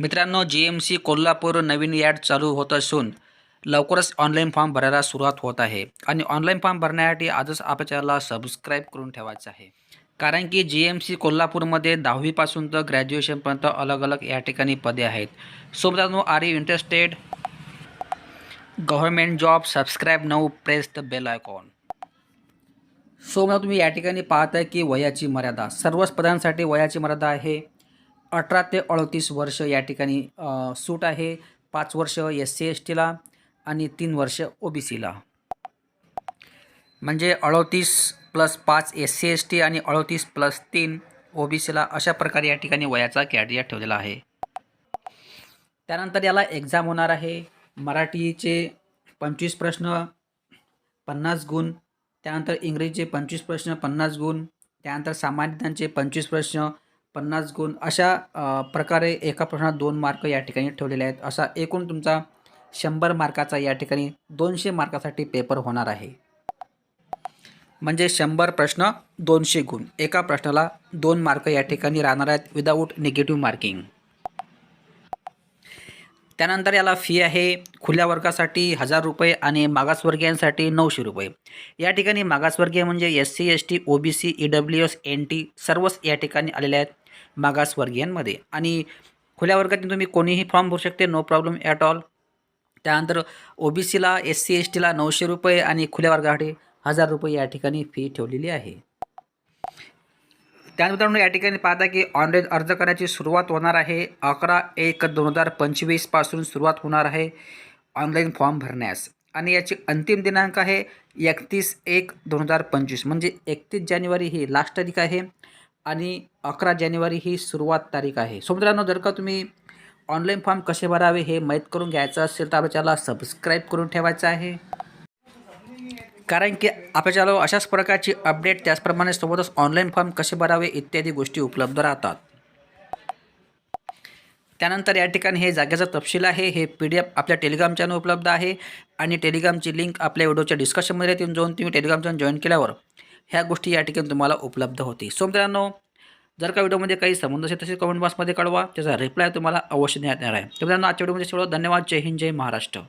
मित्रांनो G M C Kolhapur नवीन yard चालू होत असून लवकरच ऑनलाईन फॉर्म भरायला सुरुवात होत आहे. आणि ऑनलाईन फॉर्म भरण्यासाठी आजच आपल्या चॅनलला सबस्क्राईब करून ठेवायचं आहे. कारण की जी एम सी कोल्हापूरमध्ये दहावीपासून तर ग्रॅज्युएशनपर्यंत अलग अलग या ठिकाणी पदे आहेत. सो मित्रांनो are you interested government job subscribe now press the bell icon so मला तुम्ही या ठिकाणी पाहताय की वयाची मर्यादा. सर्वच पदांसाठी वयाची मर्यादा आहे. अठरा ते अडतीस वर्ष या ठिकाणी सूट आहे. पाच वर्ष एस सी एस टीला आणि तीन वर्ष ओ बी सीला म्हणजे अडतीस प्लस पाच एस सी एस टी आणि अडतीस प्लस तीन ओ बी सीला अशा प्रकारे या ठिकाणी वयाचा कॅरियर ठेवलेला आहे. त्यानंतर याला एक्झाम होणार आहे. मराठीचे पंचवीस प्रश्न पन्नास गुण त्यानंतर इंग्रजीचे पंचवीस प्रश्न पन्नास गुण त्यानंतर सामान्य पंचवीस प्रश्न पन्नास गुण अशा प्रकारे एका प्रश्नात दोन मार्क या ठिकाणी ठेवलेले आहेत. असा एकूण तुमचा शंभर मार्काचा या ठिकाणी दोनशे मार्कासाठी पेपर होणार आहे. म्हणजे शंभर प्रश्न दोनशे गुण. एका प्रश्नाला दोन मार्क या ठिकाणी राहणार आहेत विदाऊट निगेटिव्ह मार्किंग. त्यानंतर याला फी आहे खुल्या वर्गासाठी हजार रुपये आणि मागासवर्गीयांसाठी नऊशे रुपये. या ठिकाणी मागासवर्गीय म्हणजे S C S T O B C E W S N T सर्वच या ठिकाणी आलेले आहेत मागासवर्गीयांमध्ये. आणि खुल्या वर्गातून तुम्ही कोणीही फॉर्म भरू शकते नो प्रॉब्लेम ॲट ऑल त्यानंतर ओ बी सीला एस सी एस टीला नऊशे रुपये आणि खुल्या वर्गासाठी हजार रुपये या ठिकाणी फी ठेवलेली आहे. त्यानंतर या ठिकाणी पाहता की ऑनलाईन अर्ज करण्याची सुरुवात होणार आहे. अकरा एक दोन हजार पंचवीसपासून सुरुवात होणार आहे ऑनलाईन फॉर्म भरण्यास. आणि याची अंतिम दिनांक आहे एकतीस एक दोन हजार पंचवीस म्हणजे एकतीस जानेवारी ही लास्ट तारीख आहे आणि अकरा जानेवारी ही सुरुवात तारीख आहे. सो मित्रांनो जर का तुम्ही ऑनलाईन फॉर्म कसे भरावे हे माहीत करून घ्यायचं असेल तर आपल्याला सबस्क्राईब करून ठेवायचं आहे. कारण की आपल्या अशाच प्रकारची अपडेट त्याचप्रमाणे सोबतच ऑनलाईन फॉर्म कसे भरावे इत्यादी गोष्टी उपलब्ध राहतात. त्यानंतर या ठिकाणी हे जागेचा तपशील आहे. हे पी डी एफ आपल्या टेलिग्राम चॅनल उपलब्ध आहे आणि टेलिग्रामची लिंक आपल्या व्हिडिओच्या डिस्कशनमध्ये येऊन जाऊन तुम्ही टेलिग्राम चॅनल जॉईन केल्यावर ह्या गोष्टी या ठिकाणी तुम्हाला उपलब्ध होती. सो मित्रांनो जर का व्हिडिओमध्ये काही संबंध असेल तसे कमेंट बॉक्समध्ये कळवा. त्याचा रिप्लाय तुम्हाला अवश्य देण्यात येणार आहे. तर मित्रांनो आजच्या व्हिडिओमध्ये सगळं धन्यवाद. जय हिंद. जय महाराष्ट्र.